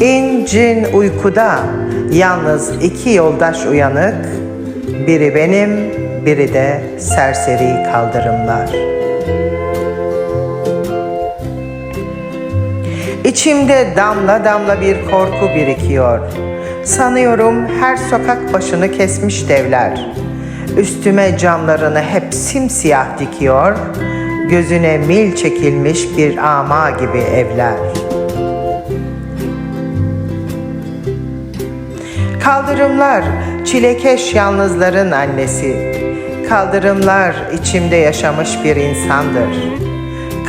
İncin uykuda yalnız iki yoldaş uyanık. Biri benim, biri de serseri kaldırımlar. İçimde damla damla bir korku birikiyor. Sanıyorum her sokak başını kesmiş devler. Üstüme camlarını hep simsiyah dikiyor. Gözüne mil çekilmiş bir ama gibi evler. Kaldırımlar çilekeş yalnızların annesi. Kaldırımlar içimde yaşamış bir insandır.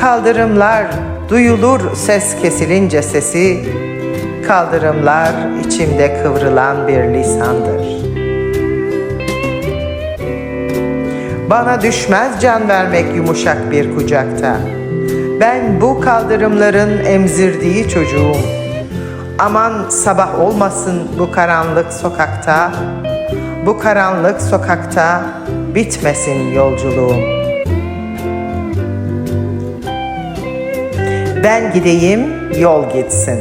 Kaldırımlar duyulur ses kesilince sesi. Kaldırımlar içimde kıvrılan bir lisandır. Bana düşmez can vermek yumuşak bir kucakta. Ben bu kaldırımların emzirdiği çocuğum. Aman sabah olmasın bu karanlık sokakta. Bu karanlık sokakta bitmesin yolculuğum. Ben gideyim, yol gitsin.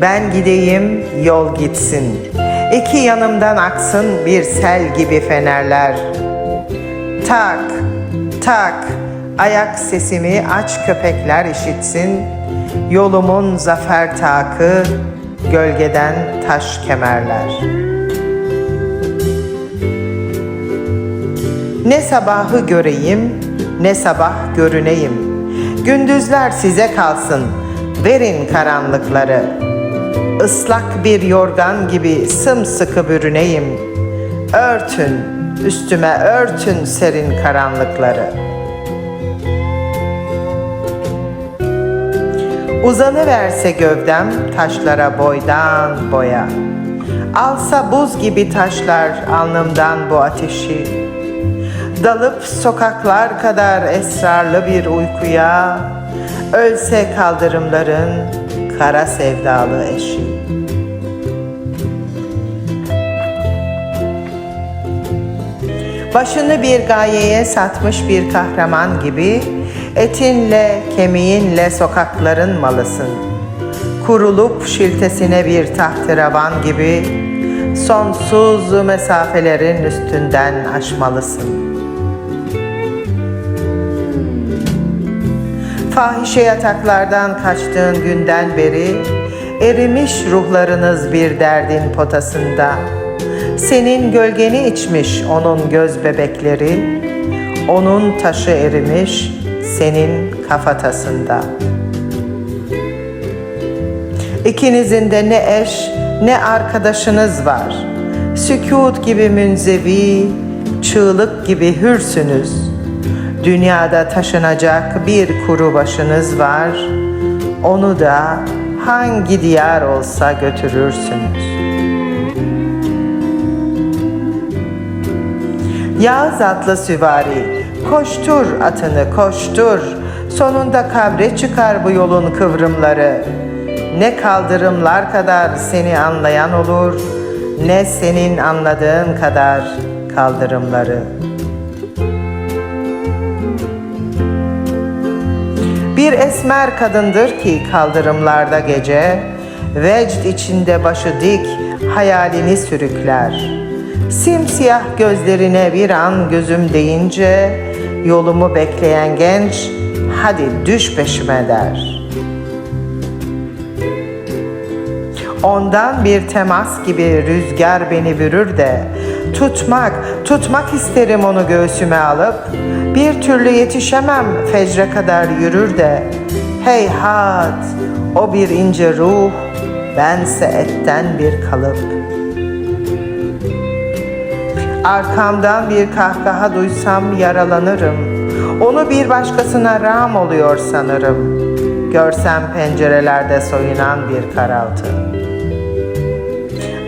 Ben gideyim, yol gitsin. İki yanımdan aksın bir sel gibi fenerler. Tak, tak, ayak sesimi aç köpekler işitsin. Yolumun zafer takı, gölgeden taş kemerler. Ne sabahı göreyim, ne sabah görüneyim. Gündüzler size kalsın, verin karanlıkları. Islak bir yorgan gibi sımsıkı bürüneyim. Örtün, üstüme örtün serin karanlıkları. Uzanıverse gövdem taşlara boydan boya. Alsa buz gibi taşlar alnımdan bu ateşi. Dalıp sokaklar kadar esrarlı bir uykuya. Ölse kaldırımların kara sevdalı eşi. Başını bir gayeye satmış bir kahraman gibi etinle kemiğinle sokakların malısın. Kurulup şiltesine bir tahterevan gibi sonsuz mesafelerin üstünden aşmalısın. Fahişe yataklardan kaçtığın günden beri erimiş ruhlarınız bir derdin potasında. Senin gölgeni içmiş onun göz bebekleri, onun taşı erimiş senin kafatasında. İkinizin de ne eş ne arkadaşınız var. Sükut gibi münzevi, çığlık gibi hürsünüz. Dünyada taşınacak bir kuru başınız var. Onu da hangi diyar olsa götürürsünüz. Yağız atlı süvari, koştur atını koştur. Sonunda kabre çıkar bu yolun kıvrımları. Ne kaldırımlar kadar seni anlayan olur, ne senin anladığın kadar kaldırımları. Bir esmer kadındır ki kaldırımlarda gece, vecd içinde başı dik hayalini sürükler. Simsiyah gözlerine bir an gözüm deyince, yolumu bekleyen genç, hadi düş peşime der. Ondan bir temas gibi rüzgar beni bürür de, tutmak, tutmak isterim onu göğsüme alıp, bir türlü yetişemem fecre kadar yürür de, heyhat, o bir ince ruh, bense etten bir kalıp. Arkamdan bir kahkaha duysam yaralanırım. Onu bir başkasına ram oluyor sanırım. Görsem pencerelerde soyunan bir karaltı.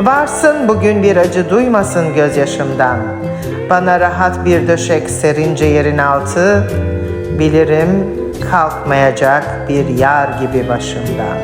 Varsın bugün bir acı duymasın gözyaşımdan. Bana rahat bir döşek serince yerin altı, bilirim kalkmayacak bir yar gibi başımdan.